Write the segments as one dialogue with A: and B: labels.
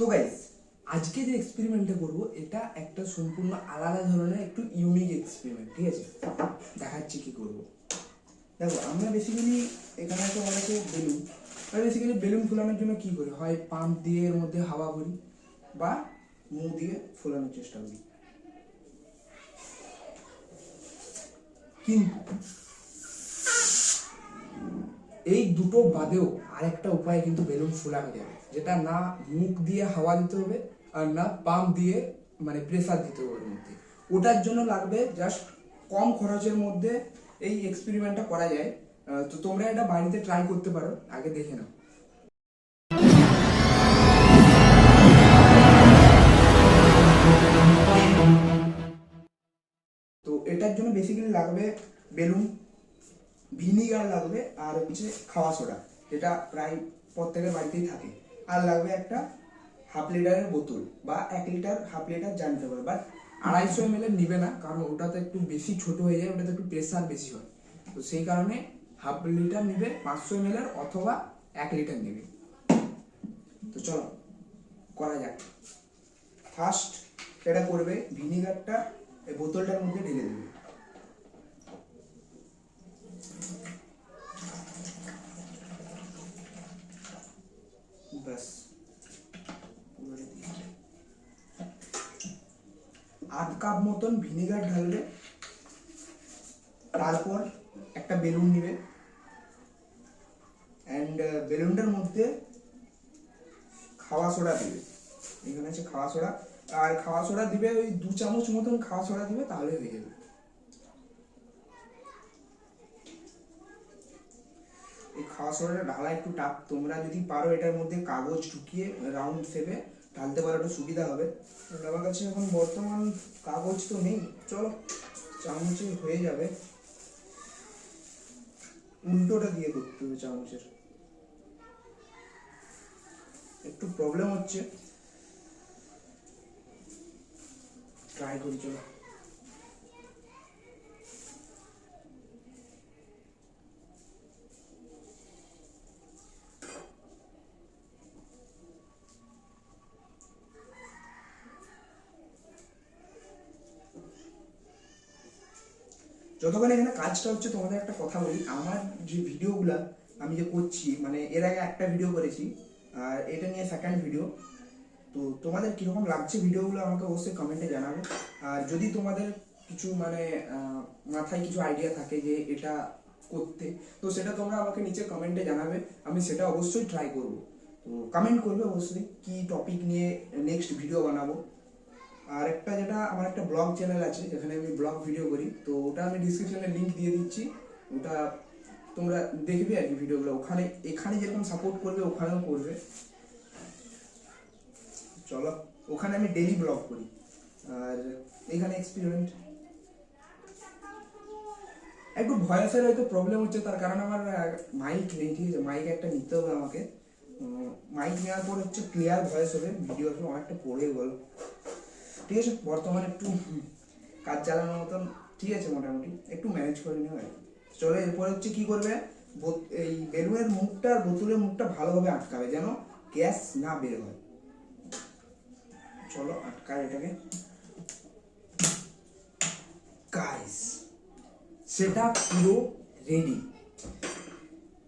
A: তো গাইস আজকে যে এক্সপেরিমেন্টটা করব, এটা একটা সম্পূর্ণ আলাদা ধরনের, একটু ইউনিক এক্সপেরিমেন্ট ঠিক আছে? দেখাচ্ছি কি করব। দেখো, আমরা বেসিক্যালি এখানে একটা অনেকে বেলুন, আমরা বেসিক্যালি বেলুন ফুলানোর জন্য কি করি? হয় পাম্প দিয়ে এর মধ্যে হাওয়া ভরি বা মুখ দিয়ে ফোলানোর চেষ্টা করি। কিন্তু এই দুটো বাদেও আরেকটা উপায় কিন্তু বেলুন ফুলানো যাবে, যেটা না মুখ দিয়ে হাওয়া দিতে হবে আর না পাম্প দিয়ে মানে প্রেসার দিতে হবে মধ্যে। ওটার জন্য লাগবে জাস্ট কম খরচের মধ্যে এই এক্সপেরিমেন্টটা করা যায়। তো তোমরা এটা বাড়িতে ট্রাই করতে পারো, আগে দেখে নাও। তো এটার জন্য বেসিক্যালি লাগবে বেলুন ভিনিগার লাগবে আর হচ্ছে খাওয়া সোডা। যেটা প্রায় প্রত্যেকের বাড়িতেই থাকে। আর লাগবে একটা হাফ লিটারের বোতল বা এক লিটার, হাফ লিটার জানতে পারে। বাট আড়াইশো এম নিবে না, কারণ ওটাতে একটু বেশি ছোট হয়ে যায়, ওটাতে একটু প্রেশার বেশি হয়। তো সেই কারণে হাফ লিটার নিবে, পাঁচশো এম এর অথবা এক লিটার নেবে। তো চলো, করা যাক। ফার্স্ট এটা করবে ভিনিগারটা, এই বোতলটার মধ্যে ঢেলে দেবে ব্যাস পুরোটা দিয়ে দিলে। আধ কাপ মতন ভিনেগার ঢালবে। তারপর একটা বেলুন নিবে। অ্যান্ড বেলুনটার মধ্যে খাওয়া সোডা দিবে। এখানে আছে খাওয়া সোডা। আর খাওয়া সোডা দিবে ওই দু চামচ মতন খাওয়া সোডা দিবে, তাহলে হয়ে যাবে। এই খাওয়া সোডাটা ঢালা একটু টাপ তোমরা যদি পারো এটার মধ্যে কাগজ ঢুকিয়ে রাউন্ড শেপে ঢালতে পারো একটু সুবিধা হবে। আমার কাছে এখন বর্তমান কাগজ তো নেই। চলো, চামচে হয়ে যাবে। উল্টোটা দিয়ে করতে হবে চামচের। একটু প্রবলেম হচ্ছে। ট্রাই করি, চলো। যতক্ষণ এখানে কাজটা হচ্ছে, তোমাদের একটা কথা বলি। আমার যে ভিডিওগুলা আমি যে করছি মানে এর আগে একটা ভিডিও করেছি, আর এটা নিয়ে সেকেন্ড ভিডিও তো তোমাদের কীরকম লাগছে ভিডিওগুলো আমাকে অবশ্যই কমেন্টে জানাবে। আর যদি তোমাদের কিছু মানে মাথায় কিছু আইডিয়া থাকে যে এটা করতে, তো সেটা তোমরা আমাকে নিচে কমেন্টে জানাবে। আমি সেটা অবশ্যই ট্রাই করব। তো কমেন্ট করবে অবশ্যই কি টপিক নিয়ে নেক্সট ভিডিও বানাবো। আর একটা যেটা, আমার একটা ব্লগ চ্যানেল আছে, যেখানে আমি ব্লগ ভিডিও করি, তো ওটা আমি ডিসক্রিপশনে লিঙ্ক দিয়ে দিচ্ছি। ওটা তোমরা দেখবে আর কি ভিডিওগুলো ওখানে, এখানে যেরকম সাপোর্ট করবে, ওখানেও করবে। চলো, ওখানে আমি ডেলি ব্লগ করি। আর এখানে এক্সপেরিমেন্ট একটু ভয়েসের হয়তো প্রবলেম হচ্ছে, তার কারণ আমার মাইক নেই, ঠিক আছে? মাইক একটা নিতে হবে আমাকে। মাইক নেওয়ার পর হচ্ছে ক্লিয়ার ভয়েস হবে ভিডিও আসলে অনেকটা পড়ে গেল। ঠিক আছে, বর্তমানে একটু কাজ চালানোর মতন ঠিক আছে মোটামুটি, একটু ম্যানেজ করে নিও আর। চলো, এরপর হচ্ছে কী করবে? এই বেলুনের মুখটা আর বোতলের মুখটা ভালোভাবে আটকাবে যেন গ্যাস না বের হয়। চলো, আটকায় এটাকে। গাইস সেটা পুরো রেডি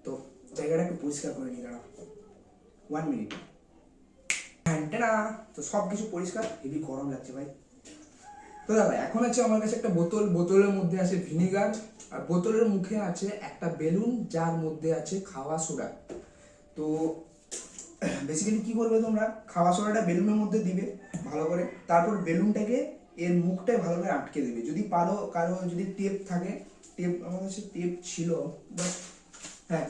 A: তো জায়গাটা একটু পরিষ্কার করে নিয়ে দাঁড়াও। ওয়ান মিনিট না তো সব কিছু পরিষ্কার হেভি গরম লাগছে ভাই। তো দাদা এখন আছে আমার কাছে একটা বোতল, বোতলের মধ্যে আছে ভিনিগার, আর বোতলের মুখে আছে একটা বেলুন, যার মধ্যে আছে খাওয়া সোডা। তো বেসিক্যালি কি করবে তোমরা? খাওয়া সোডাটা বেলুনের মধ্যে দিবে, ভালো করে। তারপর বেলুনটাকে এর মুখটায় ভালো করে আটকে দেবে। যদি পারো, কারও যদি টেপ থাকে টেপ আমার কাছে টেপ ছিল বাট হ্যাঁ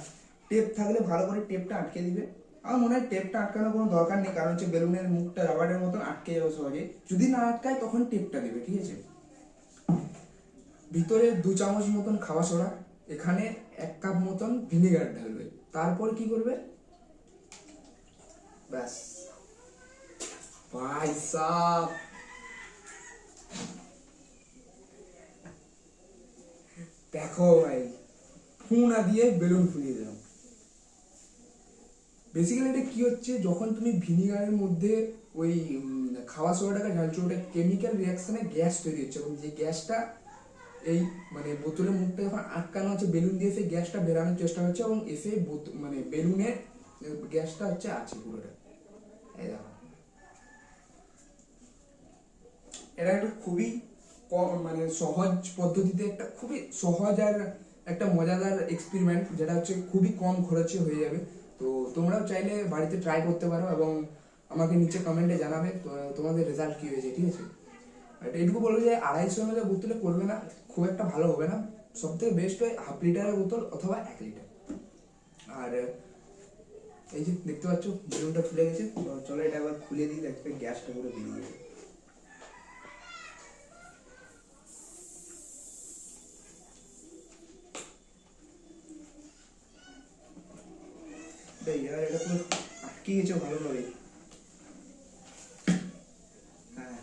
A: টেপ থাকলে ভালো করে টেপটা আটকে দিবে। আমার মনে হয় টেপটা আটকানোর কোনো দরকার নেই, কারণ হচ্ছে বেলুনের মুখটা রাবারের মতন আটকে যাবে সহজে। যদি না আটকায়, তখন টেপটা দেবে, ঠিক আছে? ভিতরে দু চামচ মতন খাওয়া সোডা, এখানে এক কাপ মতন ভিনেগার ঢালবে। তারপর কি করবে? ব্যাস। ভাই সাব। দেখো ভাই ফু না দিয়ে বেলুন ফুলিয়ে দিলাম বেসিক্যালি এটা কি হচ্ছে, যখন তুমি ভিনিগারের মধ্যে ওই খাওয়া সোডাটাকে ঢালছো ওটা কেমিক্যাল রিয়াকশনে গ্যাস তৈরি হচ্ছে এবং যে গ্যাসটা এই মানে বোতলের মুখটা যখন আটকানো হচ্ছে, বেলুন দিয়ে সেই গ্যাসটা বেরানোর চেষ্টা হচ্ছে এবং এসে মানে বেলুনের গ্যাসটা হচ্ছে আছে পুরোটা। এই দেখো। এটা একটা খুবই মানে সহজ পদ্ধতিতে একটা খুবই সহজ আর একটা মজাদার এক্সপেরিমেন্ট যেটা হচ্ছে খুবই কম খরচে হয়ে যাবে। তো তোমরাও চাইলে বাড়িতে ট্রাই করতে পারো এবং আমাকে নিচে কমেন্টে জানাবে তোমাদের রেজাল্ট কি হয়েছে, ঠিক আছে? আর এইটুকু বলব যে আড়াইশো এম বোতলে করবে না, খুব একটা ভালো হবে না। সব থেকে বেস্ট হয় হাফ লিটারের বোতল অথবা এক লিটার আর এই যে দেখতে পাচ্ছ বেলুনটা ফুলে গেছে চলো এটা আবার খুলে দিই দেখবে গ্যাসটা পুরো বেরিয়ে যাবে হ্যাঁ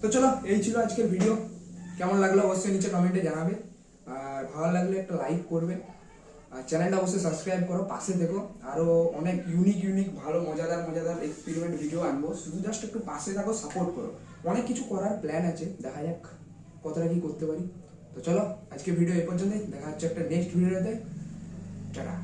A: তো চলো, এই ছিল আজকের ভিডিও কেমন লাগল অবশ্যই নিচে কমেন্টে জানাবে। আর ভালো লাগলে একটা লাইক করবে। আর চ্যানেলটা অবশ্যই সাবস্ক্রাইব করো, পাশে দেখো আরও অনেক ইউনিক ইউনিক ভালো, মজাদার মজাদার এক্সপেরিমেন্ট ভিডিও আনব। শুধু জাস্ট একটু পাশে থাকো সাপোর্ট করো। অনেক কিছু করার প্ল্যান আছে, দেখা যাক। কতটা কি করতে পারি তো চলো আজকে ভিডিও এই পর্যন্তই দেখা হচ্ছে একটা নেক্সট ভিডিওতে টাটা